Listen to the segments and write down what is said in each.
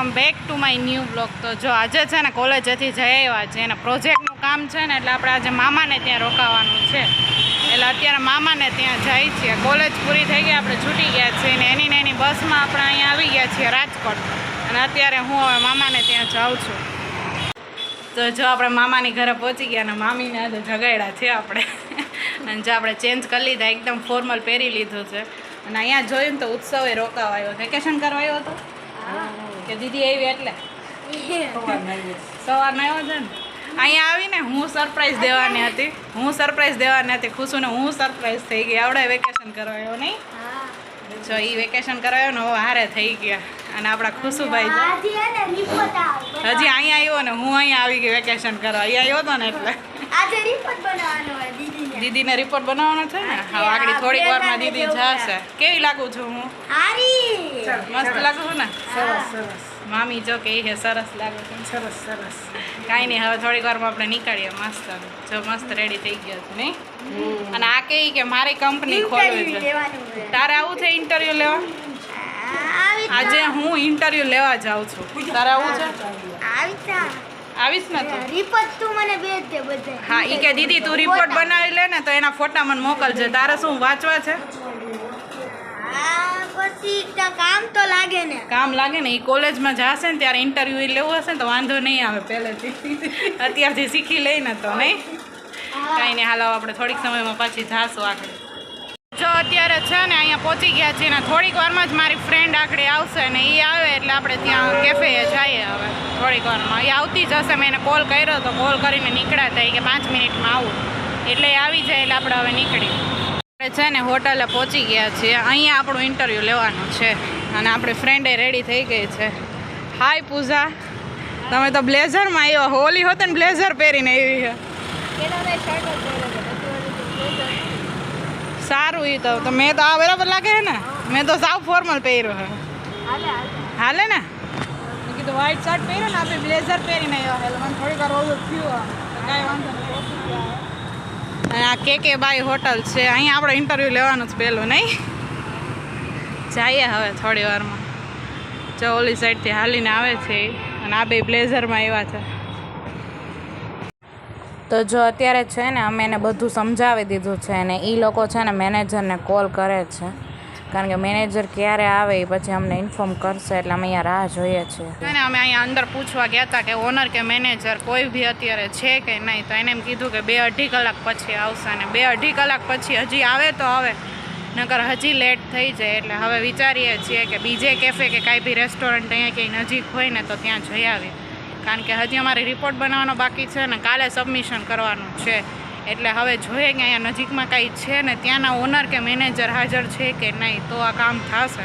Welcome back to my new blog. તો જો આજે છે ને કોલેજેથી જઈ આવ્યા છે અને પ્રોજેક્ટનું કામ છે ને એટલે આપણે આજે મામાને ત્યાં રોકાવાનું છે. એટલે અત્યારે મામાને ત્યાં જાય છીએ. કોલેજ પૂરી થઈ ગઈ, આપણે છૂટી ગયા છીએ ને એની ને એની બસમાં આપણે અહીંયા આવી ગયા છીએ રાજકોટ. અને અત્યારે હું હવે મામાને ત્યાં જાઉં છું. તો જો આપણે મામાની ઘરે પહોંચી ગયા અને મામીને આજે જગાડ્યા છે આપણે. અને જો આપણે ચેન્જ કરી લીધા, એકદમ ફોર્મલ પહેરી લીધું છે. અને અહીંયા જોયું તો ઉત્સવે રોકાવા આવ્યો. વેકેશન કરવા આવ્યો હતો? કે દીદી આવી એટલે. સવારના આવ્યો છે ને. અહીંયા આવીને હું સરપ્રાઈઝ દેવાની હતી. હું સરપ્રાઈઝ દેવાની હતી. ખુશુને હું સરપ્રાઈઝ થઈ ગઈ. આવડે વેકેશન કરાયો નહીં? જો એ વેકેશન કરાયો ને હવે હારે થઈ ગયા. અને આપણા ખુશુભાઈ હજી અહીંયા આવ્યો ને હું અહીંયા આવી ગઈ વેકેશન કરવા. અહીંયા આવ્યો હતો ને એટલે. દીદીને રિપોર્ટ બનાવવાનો છે ને? હા આગળ થોડીક વારમાં દીદી જશે. કેવી લાગુ છું હું? મસ્ત લાગુ છું ને? સરસ સરસ. મામી જો કે હે સરસ લાગુ છું. સરસ સરસ. કાંઈ નહીં હવે થોડીક વારમાં આપણે નીકળીએ મસ્ત. જો મસ્ત રેડી થઈ ગયા છે નહીં? અને આ કહે કે મારી કંપની ખોલવી છે. તારે આવું છે ઇન્ટરવ્યૂ લેવા? આજે હું ઇન્ટરવ્યૂ લેવા જાઉં છું. તારે આવું છે? આવીશ ને તું રિપોર્ટ તું મને ભેજજે બધે. હા ઈ કે દીદી તું રિપોર્ટ બનાવી લે ને તો એના ફોટા મને મોકલજે. તારે શું વાંચવા છે? પછી કામ તો લાગે ને. કામ લાગે ને એ કોલેજમાં જશે ને ત્યારે ઇન્ટરવ્યુ લેવું હશે ને તો વાંધો નહીં આવે પહેલેથી. અત્યારથી શીખી લઈને તો નહીં? કાંઈ નહીં હાલો આપણે થોડીક સમયમાં પાછી જાશું આગળ. જો અત્યારે છે ને અહીંયા પહોંચી ગયા છીએ ને થોડીક વારમાં જ મારી ફ્રેન્ડ આગળ આવશે ને એ આવે એટલે આપણે ત્યાં કેફે જઈએ હવે. થોડીક વારમાં. એ આવતી જ હશે, મેં એને કોલ કર્યો તો કોલ કરીને નીકળ્યા હતા કે પાંચ મિનિટમાં આવું. એટલે આવી જાય એટલે આપણે હવે નીકળી આપણે છે ને હોટલે પહોંચી ગયા છીએ. અહીંયા આપણું ઇન્ટરવ્યૂ લેવાનું છે. અને આપણી ફ્રેન્ડે રેડી થઈ ગઈ છે. હાય પૂજા. તમે તો બ્લેઝરમાં આવ્યો હોલી હોત ને બ્લેઝર પહેરીને આવી સારું એ તો. મેં તો આ બરાબર લાગે છે ને? મેં તો સાવ ફોર્મલ પહેર્યો હે. હાલે ને? કીધું વ્હાઈટ શર્ટ પહેર્યો ને આપણે બ્લેઝર પહેરીને આવ્યો એટલે મને વાર ઓલું કાંઈ વાંધો નહીં અને આ કે કે બાઈ હોટલ છે. અહીંયા આપણે ઇન્ટરવ્યૂ લેવાનું જ પહેલું, નહીં? જઈએ હવે થોડી વારમાં. જો ઓલી સાઈડથી હાલીને આવે છે. અને આ બે બ્લેઝરમાં આવ્યા છે. તો જો અત્યારે છે ને, અમે એને બધું સમજાવી દીધું છે અને એ લોકો છે ને મેનેજરને કોલ કરે છે. કારણ કે મેનેજર ક્યારે આવે પછી અમને ઇન્ફોર્મ કરશે એટલે અમે અહીંયા રાહ જોઈએ છીએ. અને અમે અહીંયા અંદર પૂછવા ગયા હતા કે ઓનર કે મેનેજર કોઈ બી અત્યારે છે કે નહીં, તો એને એમ કીધું કે બે અઢી કલાક પછી આવશે અને બે અઢી કલાક પછી હજી આવે તો આવે, નકર હજી લેટ થઈ જાય. એટલે હવે વિચારીએ છીએ કે બીજે કેફે કે કાંઈ બી રેસ્ટોરન્ટ અહીંયા ક્યાંય નજીક હોય ને તો ત્યાં જઈ આવીએ. કારણ કે હજી અમારે રિપોર્ટ બનાવવાનો બાકી છે ને કાલે સબમિશન કરવાનું છે. એટલે હવે જોઈએ કે અહીંયા નજીકમાં કાંઈ છે ને ત્યાંના ઓનર કે મેનેજર હાજર છે કે નહીં, તો આ કામ થશે.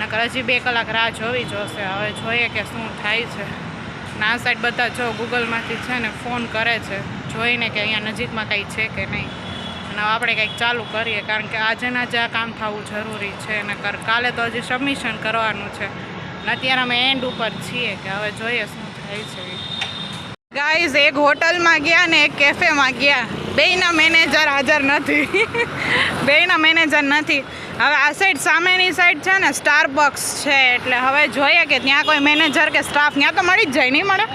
નકર હજી બે કલાક રાહ જોવી જોશે હવે જોઈએ કે શું થાય છે. ના સાઈડ બધા જો ગૂગલમાંથી છે ને ફોન કરે છે, જોઈને કે અહીંયા નજીકમાં કાંઈ છે કે નહીં. અને આપણે કંઈક ચાલુ કરીએ, કારણ કે આજે ના જ આ કામ થવું જરૂરી છે. નકર કાલે તો હજી સબમિશન કરવાનું છે. અને અત્યારે અમે એન્ડ ઉપર છીએ કે હવે જોઈએ શું થાય છે. ગાઈઝ એક હોટલમાં ગયા ને એક કેફેમાં ગયા. બેયના મેનેજર હાજર નથી. બેયના મેનેજર નથી. હવે આ સાઈડ સામેની સાઈડ છે ને સ્ટારબક્સ છે. એટલે હવે જોઈએ કે ત્યાં કોઈ મેનેજર કે સ્ટાફ ત્યાં તો મળી જ જાય, નહીં મળે?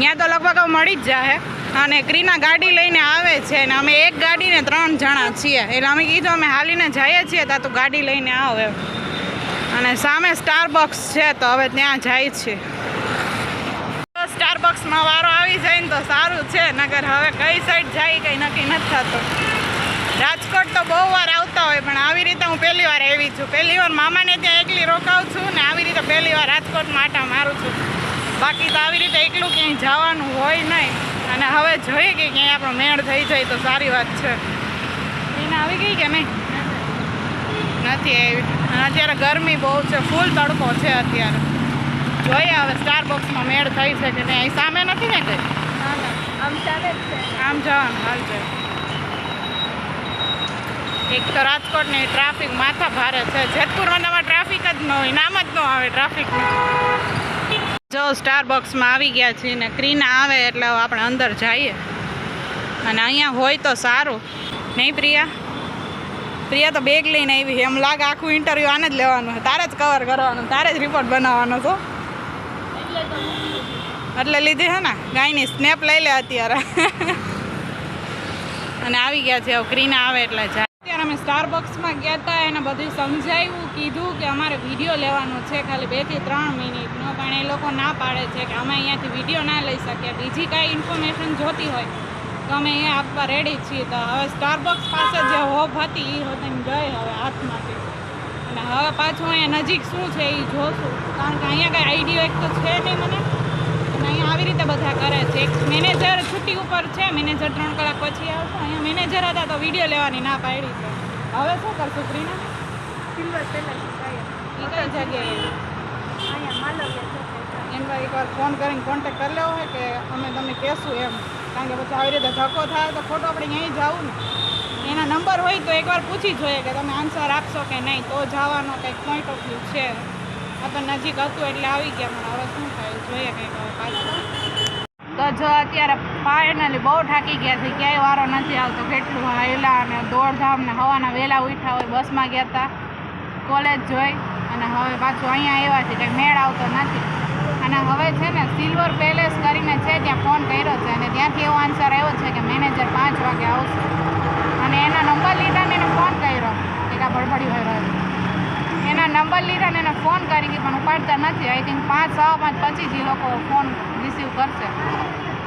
ત્યાં તો લગભગ મળી જ જાય અને ક્રીના ગાડી લઈને આવે છે ને, અમે એક ગાડીને ત્રણ જણા છીએ. એટલે અમે કીધું, અમે હાલીને જઈએ છીએ ત્યાં તો ગાડી લઈને આવે અને સામે સ્ટારબક્સ છે, તો હવે ત્યાં જાય છે. સ્ટારબક્સમાં વારો આવી જાય ને તો સારું છે, નગર હવે કઈ સાઈડ જાય, કંઈ નક્કી નથી થતું. રાજકોટ તો બહુ વાર આવતા હોય, પણ આવી રીતે હું પહેલી વાર આવી છું. પહેલી વાર મામાને ત્યાં એકલી રોકાવું છું ને આવી રીતે પહેલી વાર રાજકોટમાં આટા મારું છું. બાકી તો આવી રીતે એકલું ક્યાંય જવાનું હોય નહીં. અને હવે જોઈએ કે ક્યાંય આપણો મેળ થઈ જાય તો સારી વાત છે. એને આવી ગઈ કે નહીં? નથી આવી. અને અત્યારે ગરમી બહુ છે, ફૂલ તડકો છે અત્યારે. જોઈએ હવે સ્ટાર બોક્સમાં મેળ થઈ છે કે નહીં. અહીં સામે નથી ને કંઈ? આમ જવાનું હાલ છે. એક તો રાજકોટની ટ્રાફિક માથા ભારે છે. જેતપુરમાં ટ્રાફિક જ ન હોય નામ જ ન આવે ટ્રાફિકનું જો સ્ટાર બોક્સમાં આવી ગયા છીએ ને ક્રીના આવે એટલે આપણે અંદર જઈએ. અને અહીંયા હોય તો સારું. નહીં પ્રિયા? પ્રિયા તો બેગ લઈને આવી એમ લાગે આખું ઇન્ટરવ્યૂ આને જ લેવાનું છે. તારે જ કવર કરવાનું તારે જ રિપોર્ટ બનાવવાનો છો. એટલે લીધી છે ને, ગાયની સ્નેપ લઈ લે અત્યારે. અને આવી ગયા છે, હવે ક્રીના આવે એટલે જાય. અત્યારે અમે સ્ટારબક્સમાં ગયા હતા એને બધું સમજાવ્યું કીધું કે અમારે વીડિયો લેવાનો છે, ખાલી બેથી ત્રણ મિનિટનો પણ એ લોકો ના પાડે છે કે અમે અહીંયાથી વીડિયો ના લઈ શકીએ. બીજી કાંઈ ઇન્ફોર્મેશન જોતી હોય, તો અમે અહીંયા આપવા રેડી છીએ. તો હવે સ્ટારબક્સ પાસે જે હોપ હતી એ હોતીને ગઈ હવે હાથમાંથી. હવે પાછું અહીંયા નજીક શું છે એ જોશું. કારણ કે અહીંયા કાંઈ આઈડિયો એક તો છે નહીં મને. અને અહીંયા આવી રીતે બધા કરે છે. એક મેનેજર છુટ્ટી ઉપર છે. મેનેજર ત્રણ કલાક પછી આવશે. અહીંયા મેનેજર હતા તો વીડિયો લેવાની ના પાડી છે. હવે શું કરશું પ્રીના? કઈ જગ્યાએ? એમ એકવાર ફોન કરીને કોન્ટેક્ટ કરી લેવો હોય કે અમે તમને કહેશું એમ. કારણ કે પછી આવી રીતે ધક્કો થાય તો ખોટો આપણે અહીં જવું ને. એના નંબર હોય તો એકવાર પૂછી જોઈએ કે તમે આન્સર આપશો કે નહીં. તો જવાનો કંઈક પોઈન્ટ ઓફ વ્યૂ છે. આ તો નજીક હતું એટલે આવી ગયા, પણ હવે શું થાય, જોઈએ કંઈક હવે પાછું. તો જો અત્યારે ફાઇનલી બહુ થાકી ગયા છે, ક્યાંય વારો નથી આવતો. કેટલું હાયલા અને દોડધામ ને હવાના વહેલા ઉઠ્યા હોય, બસમાં ગયા હતા કોલેજ જોઈ અને હવે પાછું અહીંયા આવ્યા છે, કંઈ મેળ આવતો નથી. અને હવે છે ને સિલ્વર પેલેસ કરીને છે, ત્યાં ફોન કર્યો છે અને ત્યાંથી એવો આન્સર આવ્યો છે કે મેનેજર પાંચ વાગે આવશે. અને એના નંબર લીધા ને એને ફોન કર્યો. એક આ ભડભડી હોય રહ્યો એના નંબર લીધા ને એને ફોન કરી કે પણ ઉપાડતા નથી. આઈ થિંક પાંચ સવા પાંચ પછી જ એ લોકો ફોન રિસીવ કરશે.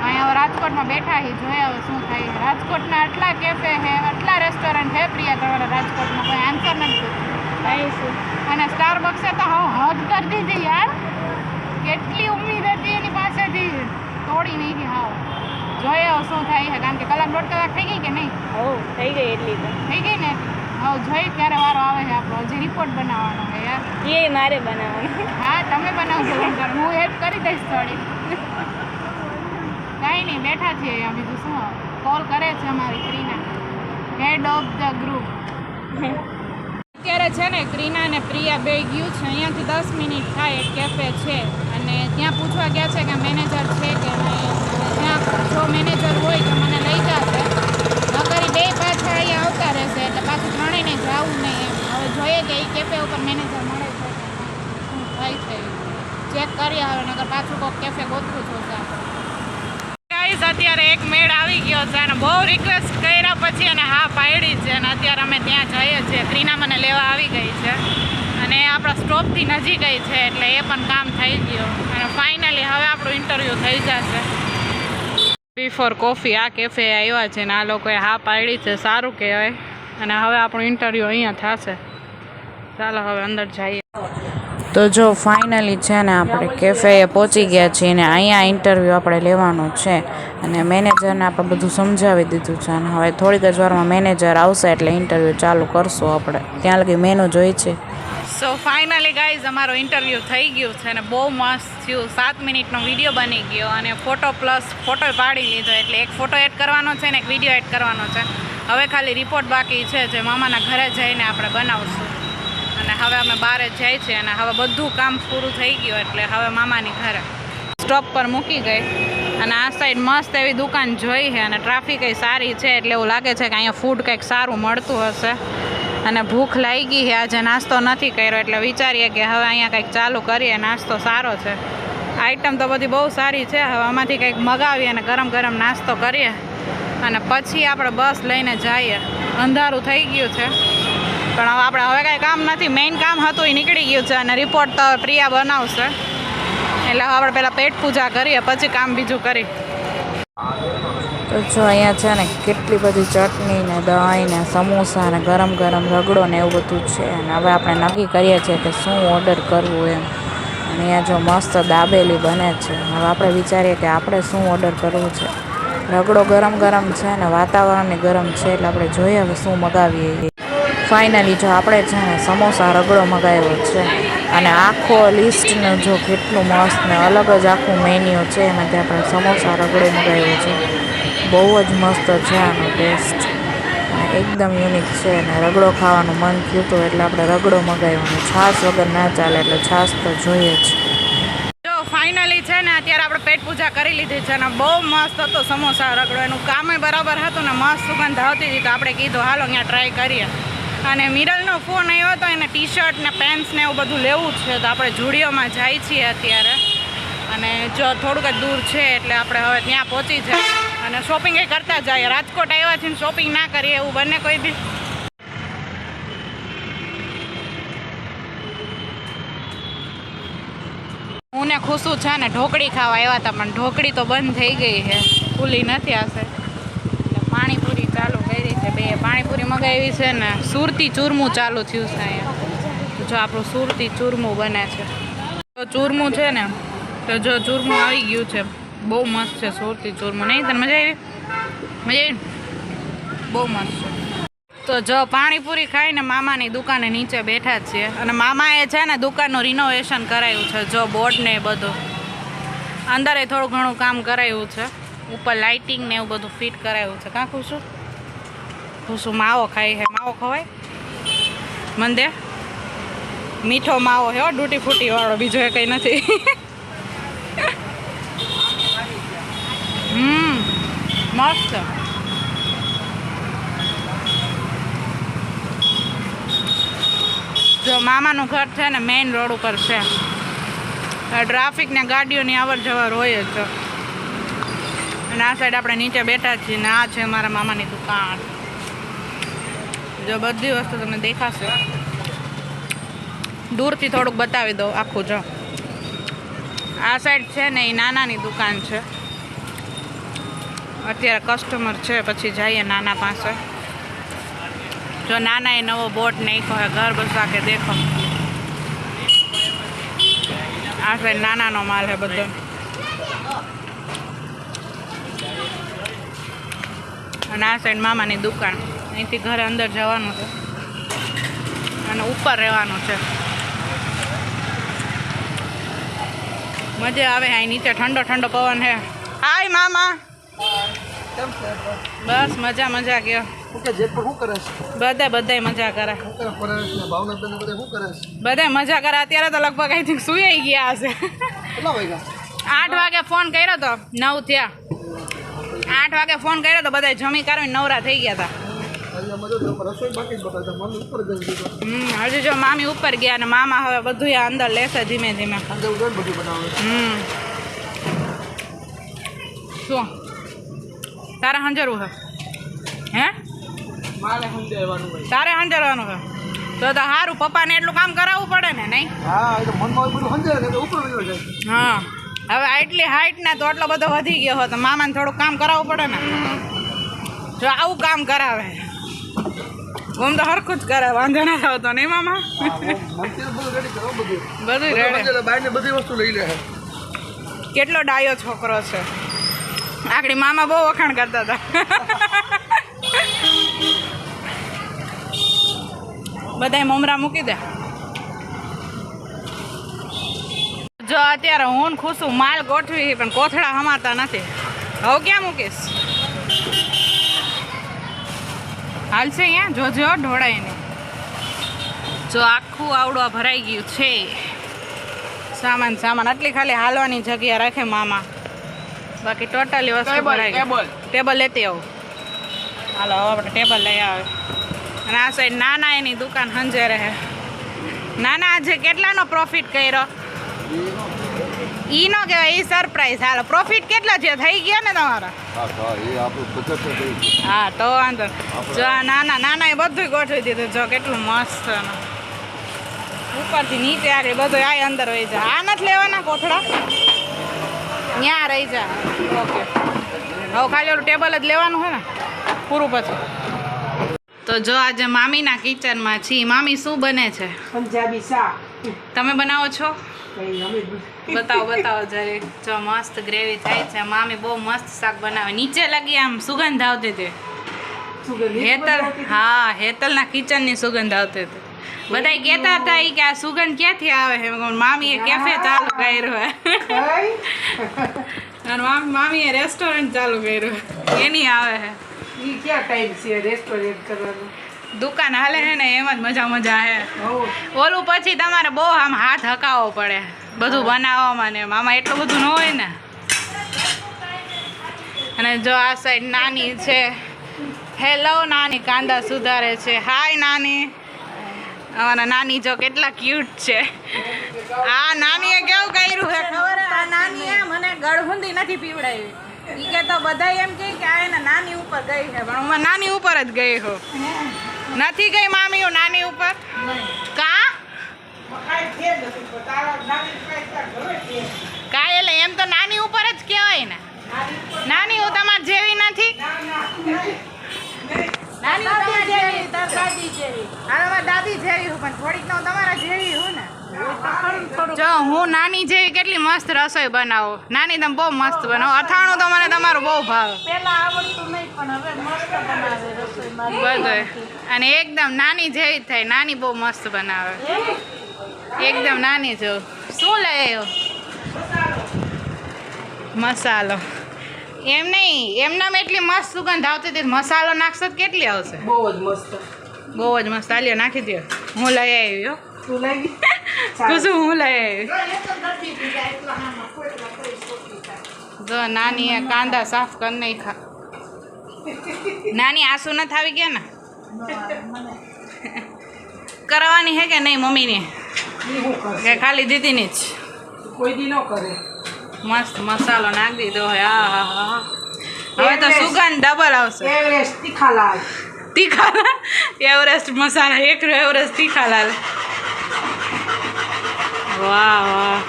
અહીંયા હવે રાજકોટમાં બેઠા હી જોઈએ હવે શું થાય. રાજકોટના આટલા કેફે હે આટલા રેસ્ટોરન્ટ હે પ્રિયા તમારા રાજકોટમાં? કોઈ આન્સર નથી અને સ્ટારબક્સે તો હા હદ કરી દીધી યાર. કેટલી ઉમ્મીદ હતી એની પાસેથી. તોડી નહીં હાવ. હવે શું થાય છે? કારણ કે કલાક દોઢ કલાક થઈ ગઈ કે નહીં? હો થઈ ગઈ એટલી તો. થઈ ગઈ ને? હવે જોઈ ક્યારે વારો આવે છે આપણો. હજી રિપોર્ટ બનાવવાનો છે યાર. એ મારે બનાવવાનું. હા તમે બનાવજો હું હેલ્પ કરી દઈશ થોડી. કાંઈ નહીં બેઠા છીએ અહીંયા બીજું શું કોલ કરે છે અમારી Krina head of the group અત્યારે છે ને ક્રીના અને પ્રિયા બે ગયું છે. અહીંયાથી દસ મિનિટ થાય એક કેફે છે. અને ત્યાં પૂછવા ગયા છે કે મેનેજર છે કે નહીં ત્યાં જો મેનેજર હોય તો મને લઈ જશે નકરી બે પાછા અહીંયા આવતા રહેશે એટલે પાછું ત્રણેયને જવું નહીં એમ હવે જોઈએ કે એ કેફે ઉપર મેનેજર મળે છે કે નહીં શું થાય છે પાછું કોઈક કેફે ગોતવું જોશે ગાઈઝ અત્યારે એક મેળ આવી ગયો છે અને બહુ રિક્વેસ્ટ કર્યા પછી અને હા પાડી છે અને અત્યારે અમે ત્યાં જઈએ છીએ. ક્રીના મને લેવા આવી ગઈ છે અને આપણા સ્ટોપથી નજીક ગઈ છે, એટલે એ પણ કામ થઈ ગયું. અને ફાઇનલી હવે આપણું ઇન્ટરવ્યૂ થઈ જશે. બિફોર કોફી આ કેફે આવ્યા છે ને આ લોકોએ હા પાડી છે, સારું કહેવાય. અને હવે આપણું ઇન્ટરવ્યૂ અહીંયા થશે. ચાલો હવે અંદર જઈએ. તો જો ફાઇનલી છે ને આપણે કેફેએ પહોંચી ગયા છીએ ને અહીંયા ઇન્ટરવ્યૂ આપણે લેવાનું છે. અને મેનેજરને આપણે બધું સમજાવી દીધું છે અને હવે થોડીક જ વારમાં મેનેજર આવશે એટલે ઇન્ટરવ્યૂ ચાલુ કરશું આપણે. ત્યાં લગી મેનુ જોઈ છે. સો ફાઇનલી ગાઈઝ અમારો ઇન્ટરવ્યૂ થઈ ગયું છે અને બહુ મસ્ત થયું. સાત મિનિટનો વીડિયો બની ગયો અને ફોટો પ્લસ ફોટો પાડી લીધો એટલે એક ફોટો એડ કરવાનો છે ને એક વીડિયો એડ કરવાનો છે. હવે ખાલી રિપોર્ટ બાકી છે જે મામાના ઘરે જઈને આપણે બનાવશું. અને હવે અમે બહાર જ જાય છે અને હવે બધું કામ પૂરું થઈ ગયું એટલે હવે મામાની ઘરે. સ્ટોપ પર મૂકી ગઈ. અને આ સાઈડ મસ્ત એવી દુકાન જોઈ છે અને ટ્રાફિક સારી છે એટલે એવું લાગે છે કે અહીંયા ફૂડ કંઈક સારું મળતું હશે. અને ભૂખ લાગી ગઈ છે, આજે નાસ્તો નથી કર્યો એટલે વિચારીએ કે હવે અહીંયા કંઈક ચાલુ કરીએ, નાસ્તો સારો છે. આઈટમ તો બધી બહુ સારી છે, હવે આમાંથી કંઈક મગાવીએ અને ગરમ ગરમ નાસ્તો કરીએ. અને પછી આપણે બસ લઈને જઈએ. અંધારું થઈ ગયું છે. પણ હવે આપણે હવે કાંઈ કામ નથી. મેઇન કામ હતું એ નીકળી ગયું છે અને રિપોર્ટ તો પ્રિયા બનાવશે. એટલે હવે આપણે પહેલાં પેટ પૂજા કરીએ, પછી કામ બીજું કરી. તો જો અહીંયા છે ને કેટલી બધી ચટણી ને દહીં ને સમોસા ને ગરમ ગરમ રગડો ને એવું બધું છે. અને હવે આપણે નક્કી કરીએ છીએ કે શું ઓર્ડર કરવું એમ. અને અહીંયા જો મસ્ત દાબેલી બને છે. હવે આપણે વિચારીએ કે આપણે શું ઓર્ડર કરવું છે. રગડો ગરમ ગરમ છે ને વાતાવરણ ગરમ છે એટલે આપણે જોઈએ હવે શું મગાવીએ. ફાઇનલી જો આપણે છે ને સમોસા રગડો મગાવ્યો છે અને આખો લિસ્ટનું જો કેટલું મસ્ત ને અલગ જ આખું મેન્યુ છે એમાંથી આપણે સમોસા રગડો મગાવ્યો છે. બહુ જ મસ્ત છે આનો ટેસ્ટ એકદમ યુનિક છે અને રગડો ખાવાનું મન થયું હતું એટલે આપણે રગડો મગાવ્યો અને છાશ વગર ના ચાલે એટલે છાશ તો જોઈએ જ. જો ફાઇનલી છે ને અત્યારે આપણે પેટ પૂજા કરી લીધી છે અને બહુ મસ્ત હતો સમોસા રગડો. એનું કામે બરાબર હતું ને મસ્ત સુગંધ આવતી હતી તો આપણે કીધું, હાલો, અહીંયા ટ્રાય કરીએ. અને મિરલનો ફોન આવ્યો હતો એને ટી શર્ટ ને પેન્ટ્સ ને એવું બધું લેવું છે તો આપણે જુડિયોમાં જાય છીએ અત્યારે. અને જો થોડુંક જ દૂર છે એટલે આપણે હવે ત્યાં પહોંચી જાય. અને શોપિંગ એ કરતા જઈએ રાજકોટ આવ્યા છીએ શોપિંગ ના કરીએ એવું બંને કોઈ બી. હું ને ખુશું છે ને ઢોકળી ખાવા આવ્યા હતા, પણ ઢોકળી તો બંધ થઈ ગઈ છે. ખુલ્લી નથી આશે એટલે પાણીપુરી ચાલુ કરી છે બે પાણીપુરી મગાવી છે ને, સુરતી ચૂરમું ચાલુ થયું છે અહીંયા. જો આપણું સુરતી ચૂરમું બને છે. તો ચૂરમું છે ને, તો જો ચૂરમું આવી ગયું છે, બહુ મસ્ત છે સુરતી ચૂરમું. નહીં, તને મજા આવી? મજા આવી બહુ મસ્ત છે. તો જો પાણીપુરી ખાઈને મામાની દુકાને નીચે બેઠા જ છીએ. અને મામાએ છે ને દુકાનનું રિનોવેશન કરાયું છે, જો બોર્ડ ને બધું. અંદરે થોડું ઘણું કામ કરાયું છે. ઉપર લાઇટિંગ ને એવું બધું ફિટ કરાયું છે. કાં ખુશું ખુશું માવો ખાઈ હે માવો ખવાય? મંદે મીઠો માવો હો ડૂટી ફૂટી વાળો. બીજો એ કંઈ નથી. હમ, મસ્ત. જો મામાનું ઘર છે ને મેઇન રોડ ઉપર છે. ટ્રાફિક ને ગાડીઓની અવર જવર હોય જ. અને આ સાઈડ આપણે નીચે બેઠા છીએ ને, આ છે મારા મામાની દુકાન. જો બધી વસ્તુ તમને દેખાશે. દૂરથી થોડુંક બતાવી દઉં આખું, જો. આ સાઈડ છે ને એ નાનાની દુકાન છે. અત્યારે કસ્ટમર છે, પછી જઈએ નાના પાસે. જો નાના એ નવો બોટ નાખ્યો હે, ઘર બસવા કે દેખો. આ સાઈડ નાનાનો માલ છે બધો. અને આ સાઈડ મામાની દુકાન. અહીંથી ઘરે અંદર જવાનું છે. અને ઉપર રહેવાનું છે. મજા આવે અહીં નીચે ઠંડો ઠંડો પવન હે. હાય મામા. બસ મજા મજા છે? બધા બધાય મજા કરે. બધા મજા કરે. અત્યારે તો લગભગ થિંક સુઈ ગયા હશે આઠ વાગે ફોન કર્યો તો નવ થયા. આઠ વાગે ફોન કર્યો તો બધા જમી કરીને નવરા થઈ ગયા હતા. હજુ જો મામી ઉપર ગયા અને મામા હવે બધું અંદર લેશે ધીમે ધીમે. હમ. શું? તારે હંજરવું હે? હે? મારે સમજાવવાનું તારે હંજરવાનું હે? તો તો સારું પપ્પાને એટલું કામ કરાવવું પડે ને નહીં? ને હા. હવે આટલી હાઈટ ને તો આટલો બધો વધી ગયો હતો મામાને થોડુંક કામ કરાવવું પડે ને? જો આવું કામ કરાવે. ઓમ તો હરખું જ કરે, વાંધો ના આવતો નહીં મામા બધું રેડી બધી વસ્તુ લઈ લે કેટલો ડાયો છોકરો છે? આગળ મામા બહુ વખાણ કરતા હતા. બધાય મમરા મૂકી દે. જો અત્યારે હું ખુશું, માલ ગોઠવી, પણ કોથળા હમાતા નથી. હવે ક્યાં મૂકીશ? હાલશે અહીંયા? જોજો ઢોળાય ને જો આખું આવડવા ભરાઈ ગયું છે. સામાન સામાન. આટલી ખાલી હાલવાની જગ્યા રાખે મામા. બાકી ટોટલી વસ્તુ ભરાઈ ગઈ. ટેબલ લેતી આવું. હાલો હવે આપણે ટેબલ લઈ આવે. અને આ સાઈડ નાના એની દુકાન સંજે રહે. નાના આજે કેટલાનો પ્રોફિટ કર્યો? ઈ નો કહેવાય ઈ સરપ્રાઈઝ હાલો પ્રોફિટ કેટલા છે? થઈ ગયા ને તમારા? હા હા એ આપણું બચત છે હા તો વાંધો નહીં. જો આ નાના નાના એ બધું ગોઠવી દીધું. જો કેટલું મસ્ત છે. ઉપરથી નીચે આગળ બધું આ અંદર રહી જાય આ નથી લેવાના કોથળા? ત્યાં રહી જાય ઓકે. હવે ખાલી ઓલું ટેબલ જ લેવાનું હોય ને? પૂરું પછી. તો જો આજે મામીના કિચનમાં છીએ. મામી શું બને છે? પંજાબી શાક. તમે બનાવો છો? બતાવો બતાવો જરી. જો મસ્ત ગ્રેવી થાય છે. મામી બહુ મસ્ત શાક બનાવે. નીચે લાગી આમ સુગંધ આવતી હતી. હેતલ હા હેતલના કિચનની સુગંધ આવતી હતી. બધા કહેતા હતા કે આ સુગંધ ક્યાંથી આવે છે? મામીએ કેફે ચાલુ કર્યું અને મામી મામીએ રેસ્ટોરન્ટ ચાલુ કર્યું એની આવે છે ક્યાં ટાઈમ છે રેસ્ટોરન્ટ કરવાનો? દુકાન હાલે છે ને એમ જ મજા મજા હે. ઓલું પછી તમારે બહુ આમ હાથ હકાવવો પડે બધું બનાવવામાં ને આમાં એટલું બધું ન હોય ને. અને જો આ સાઈડ નાની છે. હેલો નાની કાંદા સુધારે છે. હાય નાની. અમારા નાની જો કેટલા ક્યુટ છે. આ નાનીએ કેવું કર્યું છે ખબર આ નાનીએ મને ગળહુંદી નથી પીવડાવી. ઈ કે તો બધા એમ કે આ એના નાની ઉપર ગઈ છે પણ હું નાની ઉપર જ ગઈ હો. નથી ગઈ મામી નાની ઉપર? કા? કા એટલે એમ તો નાની ઉપર જ કહેવાય ને. નાની હું તમારી જેવી નથી? નાની દાદી જેવી. પણ થોડીક તમારા ને જો હું નાની જેવી કેટલી મસ્ત રસોઈ બનાવું. નાની તમે બહુ મસ્ત બનાવો. અથાણું તો મને તમારું બહુ ભાવે. બધું અને એકદમ નાની જેવી જ થાય. નાની બહુ મસ્ત બનાવે. એકદમ નાની જો શું લઈ આવ્યો મસાલો. એમ નહીં. એમનામ એટલી મસ્ત સુગંધ આવતી હતી. મસાલો નાખશો તો કેટલી આવશે? બહુ જ મસ્ત. બહુ જ મસ્ત. આલ્યો નાખી દો હું લઈ આવી હો. તું લઈ કુસુમ હું લઈ જો નાની કાંદા સાફ કરી નાખા નાની આંસુ નથી આવી ગયા ને? કરવાની હે કે નહીં મમ્મીની? કે ખાલી દીદીની જ. કોઈ દી ન કરે. મસ્ત મસાલો નાખી દીધો હોય હા હા હવે તો સુગંધ ડબલ આવશે. એવરેસ્ટ તીખાલાલ. તીખાલાલ? એવરેસ્ટ મસાલા એક એવરેસ્ટ તીખાલાલ. વાહ વાહ.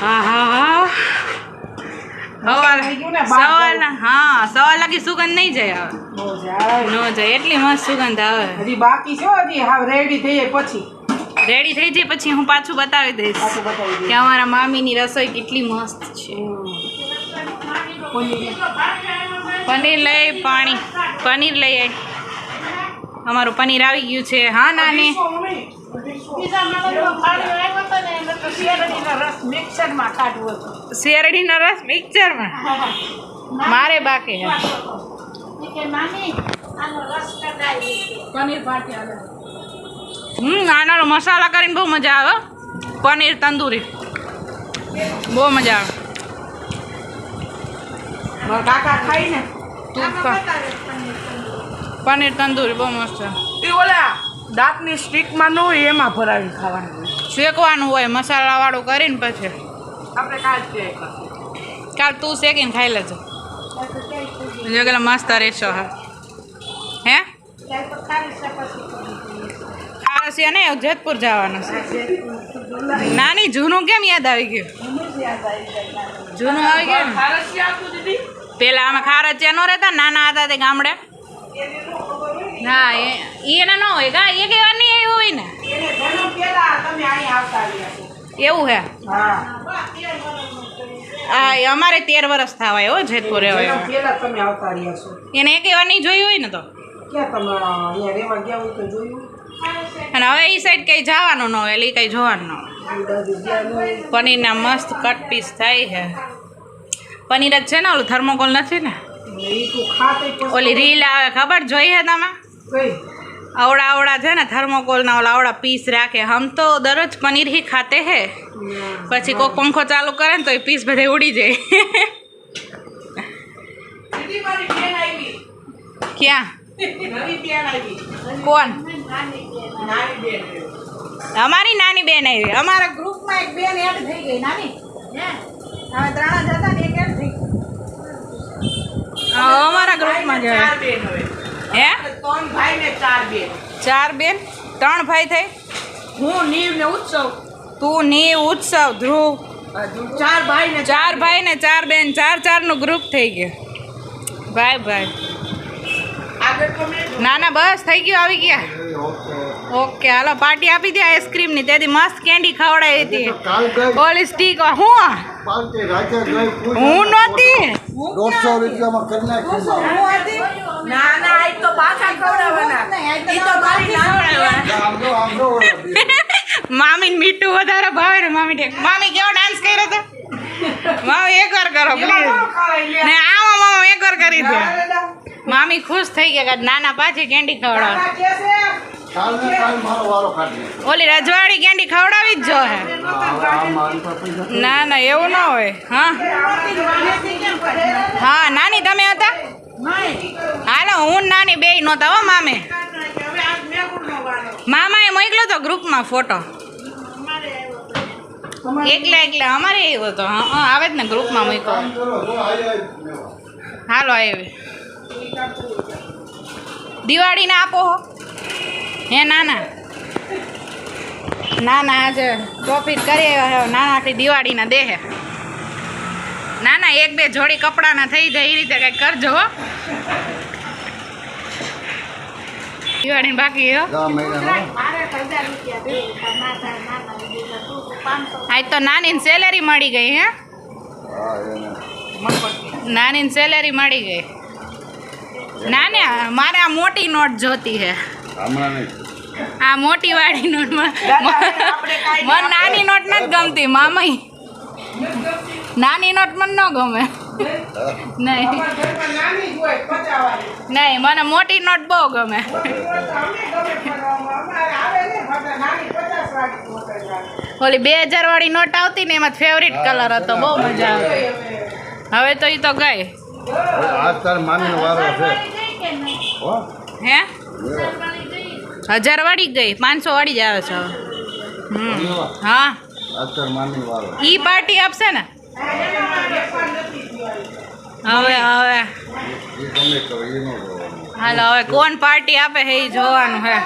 હા હા હા. લાગી સુગંધ નહીં જાય હવે. જાય. ન જાય એટલી મસ્ત સુગંધ આવે. હજી બાકી છે હજી હા રેડી થઈ જાય પછી. રેડી થઈ જાય પછી હું પાછું બતાવી દઈશ કે અમારા મામીની રસોઈ કેટલી મસ્ત છે. પનીર લઈ પાણી. પનીર લઈ અમારું પનીર આવી ગયું છે. હા નાની રસ મિક્સરમાં કાઢવો હતો શેરડીનો રસ મિક્સરમાં મારે બાકી હમ આનો મસાલા કરીને બહુ મજા આવે પનીર તંદૂરી. બહુ મજા આવે. કાકા ખાઈ ને. પનીર તંદૂરી. બહુ મસ્ત ઓલા દાંતની સ્ટીકમાં ન હોય એમાં ભરાવી ખાવાનું. શેકવાનું હોય મસાલાવાળું કરીને પછી. આપણે કાલ. કાલ તું શેકીને ખાઈ લેજો. જો કે મસ્ત રહેશો હા. હે? ખારસિયા ને જેતપુર જવાનું છે. નાની જૂનું કેમ યાદ આવી ગયું? જૂનું આવી ગયું? પેલા અમે ખારચિયા નો રહેતા નાના હતા તે ગામડે. હા એ એના ન હોય. કા એ કઈ વાર નહીં આવ્યું હોય ને. એવું હે? હા. અમારે તેર વર્ષ થવાય હો જેતપુર એને એક વાર નહીં જોયું હોય ને તો? અને હવે એ સાઈડ કંઈ જવાનું ન હોય એટલે કંઈ જોવાનું ન હોય. ન. પનીરના મસ્ત કટ પીસ થાય છે પનીર જ છે ને ઓલું થર્મોકોલ નથી ને? ઓલી રીલ આવે ખબર? જોઈ હે તમે? આવડા આવડા છે ને થર્મોકોલના ઓલા આવડા પીસ રાખે. હમ તો દરરોજ પનીર હી ખાતે હે. પછી કોક પંખો ચાલુ કરે ને તો એ પીસ બધે ઉડી જાય. ક્યાં? કોણ? અમારી નાની બેન આવી. અમારા ગ્રુપમાં એક બેન એડ થઈ ગઈ. નાની? હવે ત્રણ જ હતા ને એક એડ થઈ ગઈ. હા, અમારા ગ્રુપમાં જ હે? ત્રણ ભાઈ ને ચાર બેન. ચાર બેન? ત્રણ ભાઈ થઈ? હું નીવ ને ઉત્સવ. તું ની ઉત્સવ ધ્રુવ. ચાર ભાઈ ને ચાર ભાઈ ને ચાર બેન. ચાર ચારનું ગ્રુપ થઈ ગયું. ભાઈ ભાઈ. ના ના બસ થઈ ગયું આવી ગયા. ઓકે હાલો પાર્ટી આપી દે આઈસ્ક્રીમની. તેથી મસ્ત કેન્ડી ખવડાવી હતી. ઓલી સ્ટીક હું? હું નહોતી. દોઢસો રૂપિયામાં કરી નાખી. ના ના આજ તો પાછા ખવડાવવાના. એ તો મારી નાના આમ જો આમ જો ઓલા બે. મામી મીઠું વધારે ભાવે ને મામી ઠેક મામી કેવો ડાન્સ કર્યો તો? મામી એક વાર કરો પ્લીઝ ને આવો મામા એક વાર કરી દો મામી ખુશ થઈ ગયા કે નાના પાછી કેન્ડી ખવડાવ. કાલ ને કાલ મારો વારો કાઢી નાખ્યો. ઓલી રજવાડી કેન્ડી ખવડાવી જ જો હે. ના ના એવું ના હોય. હા. હા નાની તમે હતા? હાલો હું નાની બે નહોતા હો મામે. મામાએ મોકલ્યો તો ગ્રુપમાં ફોટો. એકલા એકલા અમારે આવ્યો હતો હા હા, આવે જ ને ગ્રુપમાં મૂક્યો હાલો આવી. દિવાળીને આપો હો. હે નાના. ના ના ના આજે ટોપિક કરી નાના આટલી દિવાળીના દેહે. ના એક બે જોડી કપડાના થઈ જાય એ રીતે કંઈક કરજો હો. દિવાળી બાકી હો. આજ તો નાની સેલેરી મળી ગઈ હે. નાની સેલેરી મળી ગઈ. ના ના મારે આ મોટી નોટ જોતી હે. આ મોટી વાળી નોટ મને નાની નોટ નથી ગમતી મામા નાની નોટ મને ન ગમે. નહીં. નહીં મને મોટી નોટ બહુ ગમે. ઓલી બે હજાર વાળી નોટ આવતી ને એમાં ફેવરિટ કલર હતો બહુ મજા આવે. હવે તો એ તો ગઈ. હો? હજાર વાળી ગઈ પાંચસો વાળી જ આવે છે હવે. હા. ઈ પાર્ટી આપશે ને? હવે હવે. હાલો હવે કોણ પાર્ટી આપે હે એ જોવાનું હે.